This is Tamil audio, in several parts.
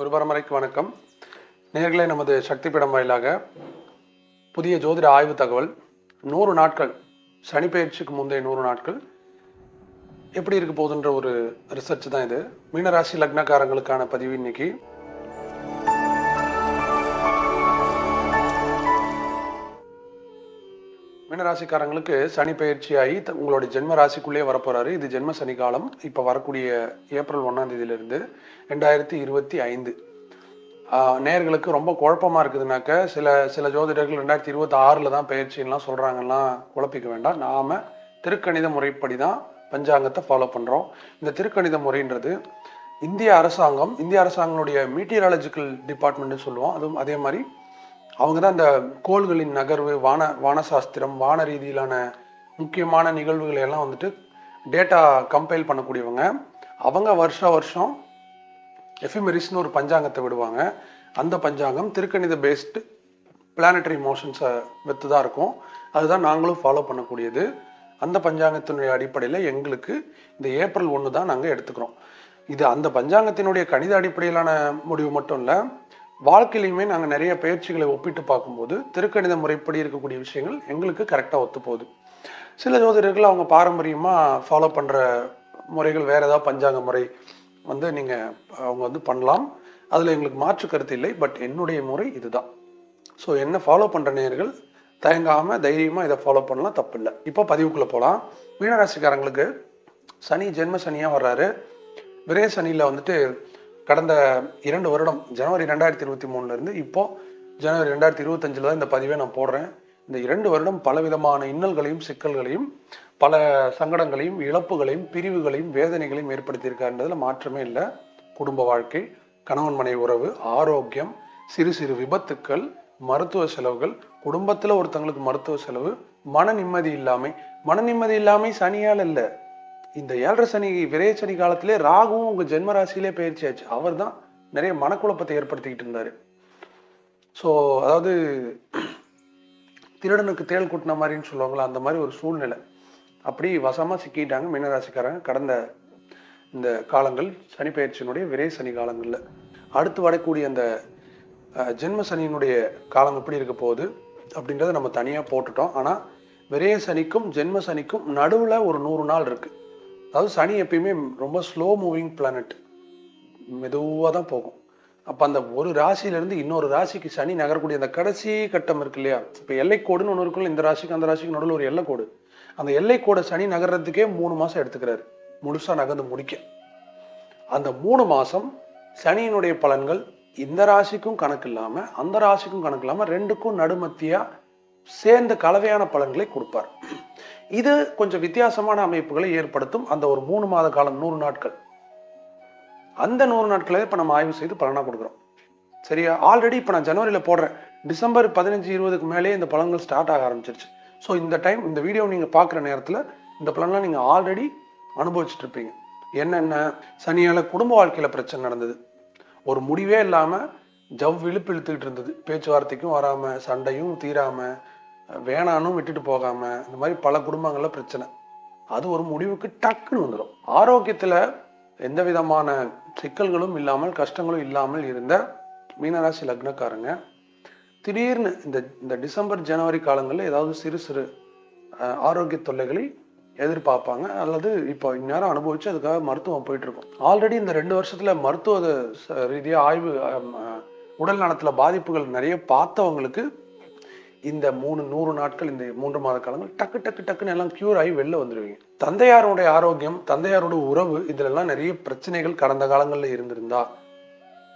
ஒரு பரம்பரைக்கு வணக்கம். நேர்களை நமது சக்தி பீடம் வாயிலாக புதிய ஜோதிட ஆய்வு தகவல். நூறு நாட்கள் சனி பயிற்சிக்கு முந்தைய நூறு நாட்கள். எப்படி இருக்க போகுதுன்ற ஒரு ரிசர்ச் தான் இது. மீனராசி லக்னக்காரங்களுக்கான பதிவு இன்னைக்கு. மீனராசிக்காரங்களுக்கு சனி பயிற்சியாகி ஆகி உங்களுடைய ஜென்ம ராசிக்குள்ளேயே வரப்போறாரு. இது ஜென்ம சனி காலம் இப்போ வரக்கூடிய ஏப்ரல் ஒன்றாம் தேதியிலிருந்து ரெண்டாயிரத்தி இருபத்தி ஐந்து. நேர்களுக்கு ரொம்ப குழப்பமா இருக்குதுனாக்க சில சில ஜோதிடர்கள் ரெண்டாயிரத்தி இருபத்தி ஆறில் தான் பயிற்சின்லாம் சொல்கிறாங்கலாம் குழப்பிக்க வேண்டாம். நாம் திருக்கணித முறைப்படி தான் பஞ்சாங்கத்தை ஃபாலோ பண்ணுறோம் இந்த திருக்கணித முறைன்றது இந்திய அரசாங்கம் இந்திய அரசாங்கனுடைய மீட்டியராலஜிக்கல் டிபார்ட்மெண்ட்னு சொல்லுவோம். அதுவும் அதே மாதிரி அவங்க தான் இந்த கோள்களின் நகர்வு வான வானசாஸ்திரம் வான ரீதியிலான முக்கியமான நிகழ்வுகளை எல்லாம் வந்துட்டு டேட்டா கம்பைல் பண்ணக்கூடியவங்க. அவங்க வருஷ வருஷம் எஃபிமெரிஸ்னு ஒரு பஞ்சாங்கத்தை விடுவாங்க. அந்த பஞ்சாங்கம் திருக்கணித பேஸ்டு பிளானட்டரி மோஷன்ஸை வித்து தான் இருக்கும். அதுதான் நாங்களும் ஃபாலோ பண்ணக்கூடியது. அந்த பஞ்சாங்கத்தினுடைய அடிப்படையில் எங்களுக்கு இந்த ஏப்ரல் ஒன்று தான் நாங்கள் எடுத்துக்கிறோம். இது அந்த பஞ்சாங்கத்தினுடைய கணித அடிப்படையிலான முடிவு மட்டும் இல்லை வாழ்க்கையிலையுமே நாங்கள் நிறைய பயிற்சிகளை ஒப்பிட்டு பார்க்கும்போது திருக்கணித முறைப்படி இருக்கக்கூடிய விஷயங்கள் எங்களுக்கு கரெக்டாக ஒத்து போகுது. சில ஜோதிடர்கள் அவங்க பாரம்பரியமாக ஃபாலோ பண்ணுற முறைகள் வேறு ஏதாவது பஞ்சாங்க முறை வந்து நீங்கள் அவங்க வந்து பண்ணலாம். அதில் எங்களுக்கு மாற்று கருத்து இல்லை பட் என்னுடைய முறை இதுதான். ஸோ என்ன ஃபாலோ பண்ணுற நேர்கள் தயங்காமல் தைரியமாக இதை ஃபாலோ பண்ணலாம் தப்பு இல்லை இப்போ பதிவுக்குள்ளே போகலாம் மீனராசிக்காரங்களுக்கு சனி ஜென்ம சனியாக வர்றாரு. விரே சனியில் வந்துட்டு கடந்த இரண்டு வருடம் ஜனவரி ரெண்டாயிரத்தி இருபத்தி மூணுலேருந்து இப்போது ஜனவரி ரெண்டாயிரத்தி இருபத்தஞ்சில் தான் இந்த பதிவை நான் போடுறேன். இந்த இரண்டு வருடம் பலவிதமான இன்னல்களையும் சிக்கல்களையும் பல சங்கடங்களையும் இழப்புகளையும் பிரிவுகளையும் வேதனைகளையும் ஏற்படுத்தியிருக்காருன்றதில் மாற்றமே இல்லை. குடும்ப வாழ்க்கை கணவன் மனை உறவு ஆரோக்கியம் சிறு சிறு விபத்துக்கள் மருத்துவ செலவுகள் குடும்பத்தில் ஒருத்தங்களுக்கு மருத்துவ செலவு மன நிம்மதி இல்லாமை. மன நிம்மதி இல்லாமை சனியால் இல்லை இந்த ஏழரை சனி விரைய சனி காலத்திலே ராகுவும் உங்க ஜென்ம ராசியிலே பயிற்சியாச்சு அவர் தான் நிறைய மனக்குழப்பத்தை ஏற்படுத்திக்கிட்டு இருந்தாரு. ஸோ அதாவது திருடனுக்கு தேள் கூட்டின மாதிரின்னு சொல்லுவாங்களா அந்த மாதிரி ஒரு சூழ்நிலை. அப்படி வசமாக சிக்கிட்டாங்க மீனராசிக்காரங்க கடந்த இந்த காலங்கள் சனி பயிற்சியினுடைய விரை சனி காலங்களில். அடுத்து வரக்கூடிய அந்த ஜென்ம சனியினுடைய காலம் எப்படி இருக்க போகுது அப்படின்றத நம்ம தனியாக போட்டுட்டோம். ஆனால் விரைய சனிக்கும் ஜென்ம சனிக்கும் நடுவில் ஒரு நூறு நாள் இருக்குது அதாவது சனி எப்பயுமே ரொம்ப ஸ்லோ மூவிங் பிளானட் மெதுவாக தான் போகும். அப்போ அந்த ஒரு ராசியிலேருந்து இன்னொரு ராசிக்கு சனி நகரக்கூடிய அந்த கடைசி கட்டம் இருக்கு இல்லையா? இப்போ எல்லைக்கோடுன்னு ஒன்று இருக்குல்ல இந்த ராசிக்கு அந்த ராசிக்கு நடுவில் ஒரு எல்லைக்கோடு. அந்த எல்லைக்கோடை சனி நகர்றதுக்கே மூணு மாதம் எடுத்துக்கிறாரு. முழுசாக நகர்ந்து முடிக்க. அந்த மூணு மாதம் சனியினுடைய பலன்கள் இந்த ராசிக்கும் கணக்கு இல்லாமல் அந்த ராசிக்கும் கணக்கு இல்லாமல் ரெண்டுக்கும் நடுமத்தியாக சேர்ந்த கலவையான பலன்களை கொடுப்பார். இது கொஞ்சம் வித்தியாசமான அமைப்புகளை ஏற்படுத்தும் அந்த ஒரு மூணு மாத காலம் நூறு நாட்கள். அந்த நூறு நாட்களை இப்போ நம்ம ஆய்வு செய்து பலனாக கொடுக்குறோம். சரியா? ஆல்ரெடி இப்போ நான் ஜனவரியில் போடுறேன். டிசம்பர் பதினஞ்சு இருபதுக்கு மேலே இந்த பலன்கள் ஸ்டார்ட் ஆக ஆரம்பிச்சிருச்சு. ஸோ இந்த டைம் இந்த வீடியோ நீங்கள் பார்க்குற நேரத்தில் இந்த பலன்லாம் நீங்கள் ஆல்ரெடி அனுபவிச்சுட்டு இருப்பீங்க. என்னென்ன? சனியால் குடும்ப வாழ்க்கையில் பிரச்சனை நடந்தது. ஒரு முடிவே இல்லாமல் ஜவ் இழுப்பு இழுத்துக்கிட்டு இருந்தது. பேச்சுவார்த்தைக்கும் வராமல் சண்டையும் தீராமல் வேணானும் விட்டுட்டு போகாமல் இந்த மாதிரி பல குடும்பங்களில் பிரச்சனை. அது ஒரு முடிவுக்கு டக்குன்னு வந்துடும் ஆரோக்கியத்தில் எந்த விதமான சிக்கல்களும் இல்லாமல் கஷ்டங்களும் இல்லாமல் இருந்த மீனராசி லக்னக்காரங்க திடீர்னு இந்த இந்த டிசம்பர் ஜனவரி காலங்களில் ஏதாவது சிறு சிறு ஆரோக்கிய தொல்லைகளை எதிர்பார்ப்பாங்க. அல்லது இப்போ இந்நேரம் அனுபவிச்சு அதுக்காக மருத்துவம் போயிட்டு இருக்கும் ஆல்ரெடி இந்த ரெண்டு வருஷத்துல மருத்துவ ரீதியாக ஆய்வு உடல் நலத்தில் பாதிப்புகள் நிறைய பார்த்தவங்களுக்கு இந்த மூணு நூறு நாட்கள் இந்த மூன்று மாத காலங்கள் டக்கு டக்கு டக்குன்னு எல்லாம் கியூர் ஆகி வெளில வந்துடுவீங்க தந்தையாருடைய ஆரோக்கியம் தந்தையாரோட உறவு இதுலெல்லாம் நிறைய பிரச்சனைகள் கடந்த காலங்களில் இருந்திருந்தா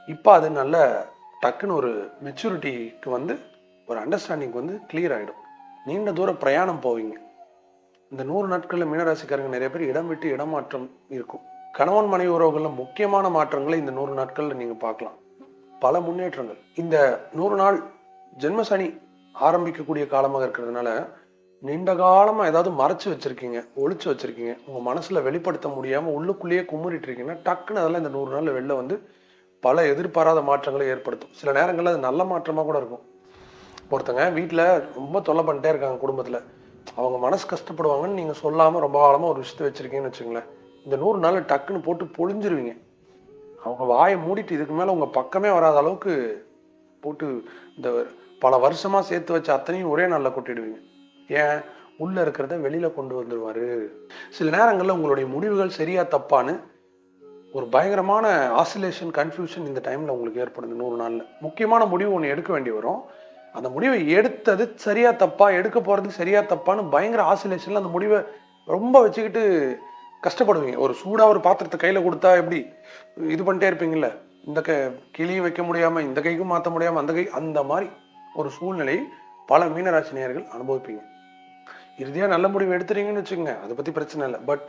இப்போ அது நல்ல டக்குன்னு ஒரு மெச்சூரிட்டிக்கு வந்து ஒரு அண்டர்ஸ்டாண்டிங் வந்து கிளியர் ஆகிடும் நீண்ட தூரம் பிரயாணம் போவீங்க. இந்த நூறு நாட்களில் மீனராசிக்காரங்க நிறைய பேர் இடம் விட்டு இடமாற்றம் இருக்கும். கணவன் மனைவி உறவுகளில் முக்கியமான மாற்றங்களை இந்த நூறு நாட்களில் நீங்கள் பார்க்கலாம். பல முன்னேற்றங்கள். இந்த நூறு நாள் ஜென்மசனி ஆரம்பிக்கக்கூடிய காலமாக இருக்கிறதுனால நீண்ட காலமாக ஏதாவது மறைச்சு வச்சுருக்கீங்க ஒழிச்சு வச்சுருக்கீங்க உங்கள் மனசில் வெளிப்படுத்த முடியாமல் உள்ளுக்குள்ளேயே குமுறிட்டு இருக்கீங்கன்னா டக்குன்னு அதெல்லாம் இந்த நூறு நாளில் வெளில வந்து பல எதிர்பாராத மாற்றங்களை ஏற்படுத்தும். சில நேரங்களில் அது நல்ல மாற்றமாக கூட இருக்கும். ஒருத்தங்க வீட்டில் ரொம்ப தொல்லை பண்ணிட்டே இருக்காங்க குடும்பத்தில். அவங்க மனசு கஷ்டப்படுவாங்கன்னு நீங்கள் சொல்லாமல் ரொம்ப காலமாக ஒரு விஷயத்தை வச்சுருக்கீங்கன்னு வச்சுங்களேன் இந்த நூறு நாள் டக்குன்னு போட்டு பொழிஞ்சிருவீங்க. அவங்க வாயை மூடிட்டு இதுக்கு மேலே உங்கள் பக்கமே வராத அளவுக்கு போட்டு இந்த பல வருஷமாக சேர்த்து வச்ச அத்தனையும் ஒரே நாளில் கொட்டிடுவீங்க. ஏன்? உள்ளே இருக்கிறத வெளியில் கொண்டு வந்துடுவார் சில நேரங்களில் உங்களுடைய முடிவுகள் சரியா தப்பான்னு ஒரு பயங்கரமான ஆசிலேஷன் கன்ஃபியூஷன் இந்த டைமில் உங்களுக்கு ஏற்படுது நூறு நாளில். முக்கியமான முடிவு ஒன்று எடுக்க வேண்டி வரும். அந்த முடிவை எடுத்தது சரியா தப்பா எடுக்க போகிறது சரியா தப்பான்னு பயங்கர ஆசிலேஷனில் அந்த முடிவை ரொம்ப வச்சுக்கிட்டு கஷ்டப்படுவீங்க. ஒரு சூடாக ஒரு பாத்திரத்தை கையில் கொடுத்தா எப்படி? இது பண்ணிட்டே இருப்பீங்கல்ல. இந்த க கிளியும் வைக்க முடியாமல் இந்த கைக்கும் மாற்ற முடியாமல் அந்த கை அந்த மாதிரி ஒரு சூழ்நிலை பல மீனராசி நேயர்கள் அனுபவிப்பீங்க. இறுதியாக நல்ல முடிவு எடுத்துறீங்கன்னு வச்சுக்கோங்க. அதை பற்றி பிரச்சனை இல்லை. பட்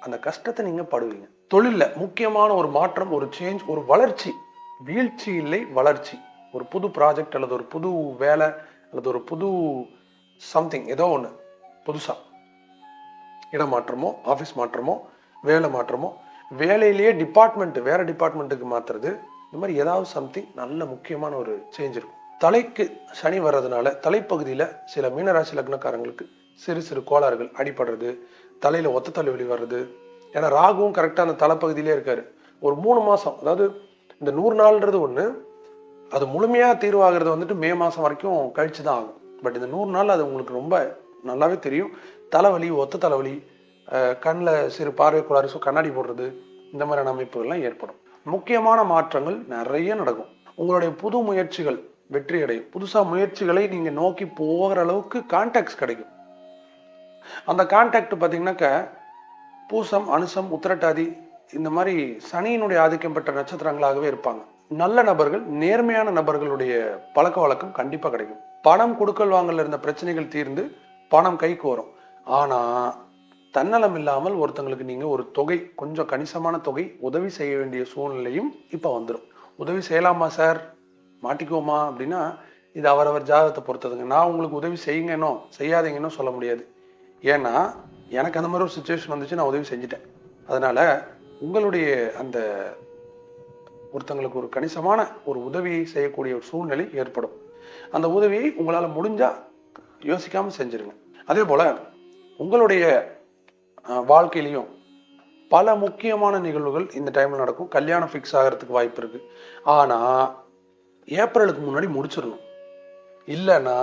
அந்த கஷ்டத்தை நீங்கள் படுவீங்க. தொழிலில் முக்கியமான ஒரு மாற்றம் ஒரு சேஞ்ச் ஒரு வளர்ச்சி. வீழ்ச்சி இல்லை வளர்ச்சி. ஒரு புது ப்ராஜெக்ட் அல்லது ஒரு புது வேலை அல்லது ஒரு புது சம்திங் ஏதோ ஒன்று புதுசாக இடம் மாற்றமோ ஆஃபீஸ் மாற்றமோ வேலை மாற்றமோ வேலையிலேயே டிபார்ட்மெண்ட் வேறு டிபார்ட்மெண்ட்டுக்கு மாற்றுறது இந்த மாதிரி ஏதாவது சம்திங் நல்ல முக்கியமான ஒரு சேஞ்ச் இருக்கும். தலைக்கு சனி வர்றதுனால தலைப்பகுதியில் சில மீனராசி லக்னக்காரங்களுக்கு சிறு சிறு கோளாறுகள் அடிபடுறது தலையில் ஒத்த தலைவலி வர்றது. ஏன்னா ராகுவும் கரெக்டாக அந்த தலைப்பகுதியிலே இருக்கார். ஒரு மூணு மாதம் அதாவது இந்த நூறு நாள்ன்றது ஒன்று அது முழுமையாக தீர்வாகிறது வந்துட்டு மே மாதம் வரைக்கும் கழிச்சு தான் ஆகும். பட் இந்த நூறு நாள் அது உங்களுக்கு ரொம்ப நல்லாவே தெரியும். தலைவலி ஒத்த தலைவலி கண்ணில் சிறு பார்வை கோளாறு ஸோ கண்ணாடி போடுறது இந்த மாதிரியான அமைப்புகள்லாம் ஏற்படும். முக்கியமான மாற்றங்கள் நிறைய நடக்கும். உங்களுடைய புது முயற்சிகள் வெற்றி அடையும் புதுசாக முயற்சிகளை நீங்கள் நோக்கி போகிற அளவுக்கு கான்டாக்ட்ஸ் கிடைக்கும். அந்த கான்டாக்ட் பார்த்தீங்கன்னாக்க பூசம் அனுசம் உத்திரட்டாதி இந்த மாதிரி சனியினுடைய ஆதிக்கம் பெற்ற நட்சத்திரங்களாகவே இருப்பாங்க. நல்ல நபர்கள் நேர்மையான நபர்களுடைய பழக்க வழக்கம் கண்டிப்பாக கிடைக்கும். பணம் கொடுக்கல் வாங்கல இருந்த பிரச்சனைகள் தீர்ந்து பணம் கைக்கு வரும். ஆனால் தன்னலம் இல்லாமல் ஒருத்தங்களுக்கு நீங்கள் ஒரு தொகை கொஞ்சம் கணிசமான தொகை உதவி செய்ய வேண்டிய சூழ்நிலையும் இப்போ வந்துடும் உதவி செய்யலாமா சார்? மாட்டிக்குவோமா அப்படின்னா இது அவரவர் ஜாதகத்தை பொறுத்ததுங்க. நான் உங்களுக்கு உதவி செய்யுங்கன்னோ செய்யாதீங்கன்னோ சொல்ல முடியாது. ஏன்னா எனக்கு அந்த மாதிரி ஒரு சுச்சுவேஷன் வந்துச்சு நான் உதவி செஞ்சுட்டேன். அதனால் உங்களுடைய அந்த ஒருத்தங்களுக்கு ஒரு கணிசமான ஒரு உதவியை செய்யக்கூடிய ஒரு சூழ்நிலை ஏற்படும். அந்த உதவியை உங்களால் முடிஞ்சால் யோசிக்காமல் செஞ்சுருங்க. அதே போல் உங்களுடைய வாழ்க்கையிலையும் பல முக்கியமான நிகழ்வுகள் இந்த டைமில் நடக்கும். கல்யாணம் ஃபிக்ஸ் ஆகிறதுக்கு வாய்ப்பு இருக்குது ஆனால் ஏப்ரலுக்கு முன்னாடி முடிச்சிடணும். இல்லைன்னா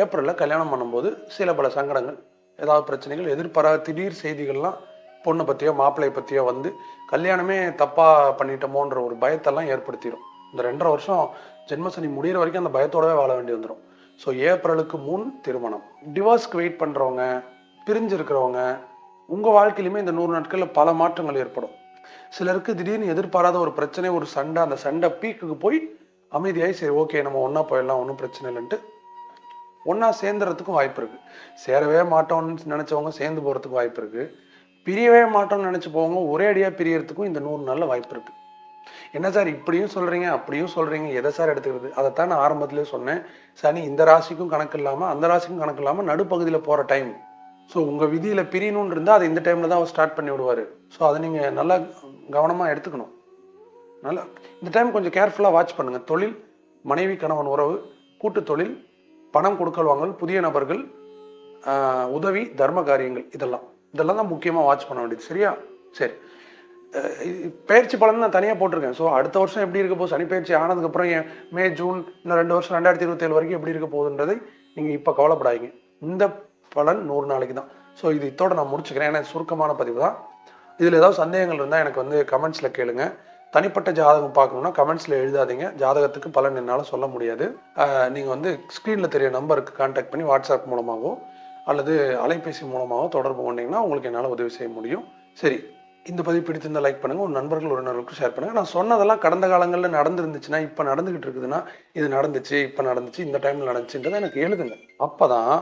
ஏப்ரலில் கல்யாணம் பண்ணும்போது சில பல சங்கடங்கள் ஏதாவது பிரச்சனைகள் எதிர்பாராத திடீர் செய்திகள்லாம் பொண்ணை பற்றியோ மாப்பிள்ளையை பற்றியோ வந்து கல்யாணமே தப்பாக பண்ணிட்டோமோன்ற ஒரு பயத்தெல்லாம் ஏற்படுத்திடும் இந்த ரெண்டரை வருஷம் ஜென்மசனி முடிகிற வரைக்கும் அந்த பயத்தோடவே வாழ வேண்டி வந்துடும் ஸோ ஏப்ரலுக்கு முன் திருமணம். டிவோர்ஸ்க்கு வெயிட் பண்ணுறவங்க பிரிஞ்சிருக்கிறவங்க உங்கள் வாழ்க்கையிலுமே இந்த நூறு நாட்களில் பல மாற்றங்கள் ஏற்படும். சிலருக்கு திடீர்னு எதிர்பாராத ஒரு பிரச்சனை ஒரு சண்டை அந்த சண்டை பீக்குக்கு போய் அமைதியாகி சரி ஓகே நம்ம ஒன்றா போயிடலாம் ஒன்றும் பிரச்சனை இல்லைன்ட்டு ஒன்றா சேர்ந்துறதுக்கும் வாய்ப்பு இருக்குது சேரவே மாட்டோம்னு நினச்சவங்க சேர்ந்து போகிறதுக்கு வாய்ப்பு இருக்குது பிரியவே மாட்டோம்னு நினச்சி போவங்க ஒரே அடியாக பிரியறதுக்கும் இந்த நூறு நாளில் வாய்ப்பு இருக்குது என்ன சார் இப்படியும் சொல்கிறீங்க அப்படியும் சொல்கிறீங்க எதை சார் எடுத்துக்கிறது? அதைத்தான் நான் ஆரம்பத்திலே சொன்னேன். சனி இந்த ராசிக்கும் கணக்கு இல்லாமல் அந்த ராசிக்கும் கணக்கு இல்லாமல் நடுப்பகுதியில் போகிற டைம் ஸோ உங்கள் விதியில் பிரியணும்னு இருந்தால் அதை இந்த டைமில் தான் அவர் ஸ்டார்ட் பண்ணி விடுவார். ஸோ அதை நீங்கள் நல்லா கவனமாக எடுத்துக்கணும். நல்லா இந்த டைம் கொஞ்சம் கேர்ஃபுல்லாக வாட்ச் பண்ணுங்கள் தொழில் மனைவி கணவன் உறவு கூட்டு தொழில் பணம் கொடுக்கல் வாங்கல் புதிய நபர்கள் உதவி தர்ம காரியங்கள் இதெல்லாம். இதெல்லாம் தான் முக்கியமாக வாட்ச் பண்ண வேண்டியது. சரியா? சரி. பயிற்சி பலன் நான் தனியாக போட்டிருக்கேன். ஸோ அடுத்த வருஷம் எப்படி இருக்க போகுது? சனி பயிற்சி ஆனதுக்கப்புறம் என் மே ஜூன் இன்னும் ரெண்டு வருஷம் ரெண்டாயிரத்தி இருபத்தேழு வரைக்கும் எப்படி இருக்க போகுதுன்றதை நீங்கள் இப்போ கவலைப்படாதீங்க. இந்த பலன் நூறு நாளைக்கு தான். ஸோ இது இதோட நான் முடிச்சுக்கிறேன். ஏன்னா சுருக்கமான பதிவு தான். இதில் ஏதாவது சந்தேகங்கள் இருந்தால் எனக்கு வந்து கமெண்ட்ஸில் கேளுங்கள் தனிப்பட்ட ஜாதகம் பார்க்கணுன்னா கமெண்ட்ஸில் எழுதாதீங்க. ஜாதகத்துக்கு பலன் என்னால் சொல்ல முடியாது. நீங்கள் வந்து ஸ்க்ரீனில் தெரிய நம்பருக்கு கான்டாக்ட் பண்ணி வாட்ஸ்அப் மூலமாகவோ அல்லது அலைபேசி மூலமாகவோ தொடர்பு கொண்டீங்கன்னா உங்களுக்கு என்னால் உதவி செய்ய முடியும். சரி இந்த பதிவு பிடித்திருந்தால் லைக் பண்ணுங்கள் ஒரு நண்பர்கள் உறவினர்களுக்கும் ஷேர் பண்ணுங்கள் நான் சொன்னதெல்லாம் கடந்த காலங்களில் நடந்துருந்துச்சுன்னா இப்போ நடந்துக்கிட்டு இருக்குதுன்னா இது நடந்துச்சு இப்போ நடந்துச்சு இந்த டைமில் நடந்துச்சுன்றதை எனக்கு எழுதுங்க. அப்போ தான்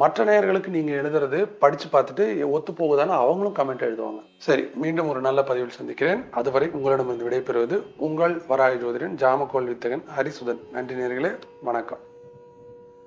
மற்ற நேயர்களுக்கு நீங்கள் எழுதுறது படித்து பார்த்துட்டு ஒத்து போகுதான்னு அவங்களும் கமெண்ட் எழுதுவாங்க. சரி மீண்டும் ஒரு நல்ல பதிவில் சந்திக்கிறேன். அதுவரை உங்களிடமிருந்து விடைபெறுவது உங்கள் வராய ஜோதிடன் ஜாமக்கோல் வித்தகன் ஹரிசுதன். நன்றி நேர்களே வணக்கம்.